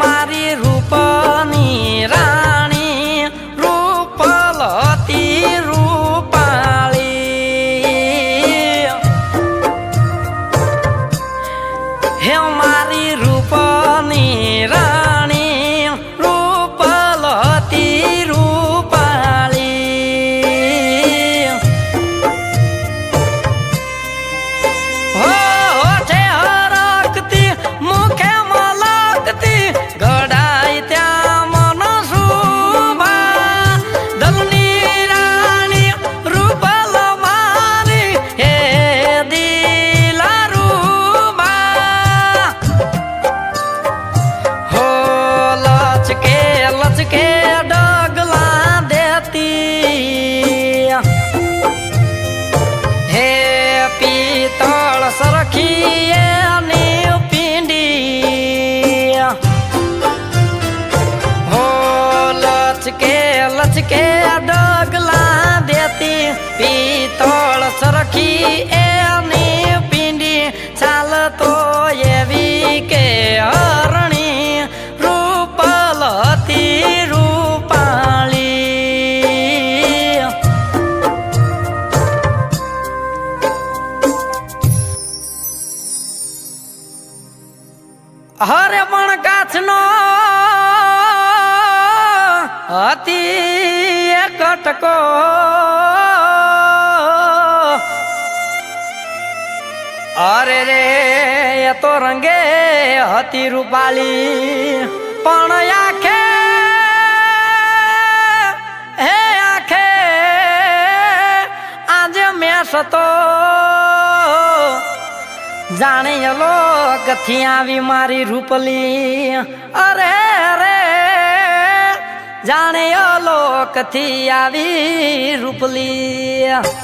મારી રૂપની રાણી રૂપલતી રૂપાળી. હે મારી પિત્તળ સરખી એની પિંડી ચાલતો એવી કે હરણી રૂપલ હતી રૂપાળી. હરે પણ કાચનો હતી કટકો તો રંગે હતી રૂપાલી. પણ આખે, હે આખે, આજે મેસ તો જાણે લો કથી આવી મારી રૂપલી. અરે રે જાણે લો કથી આવી રૂપલી.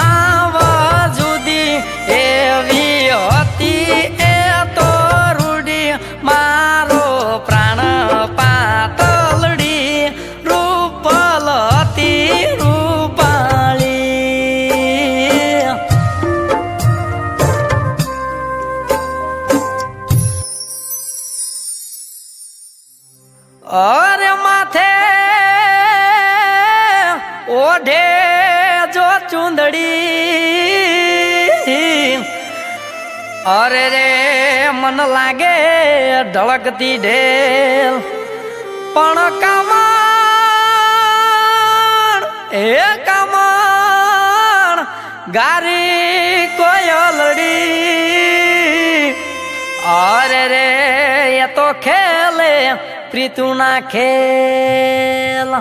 અરે માથે ઓઢે જો ચુંદડી. અરે રે, મન લાગે ઢળકતી ઢેલ. પણ કમાણ, એ કમાણ ગારી કોયલડી અરે રે, એ તો ખેલે ખેલ.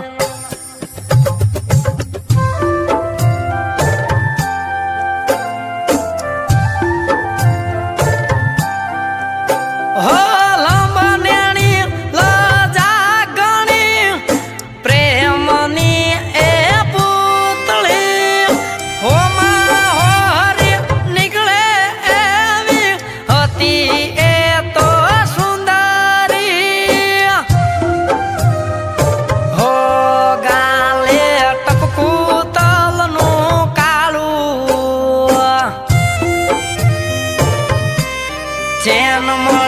નીકળે એવી હતી એ તો no más.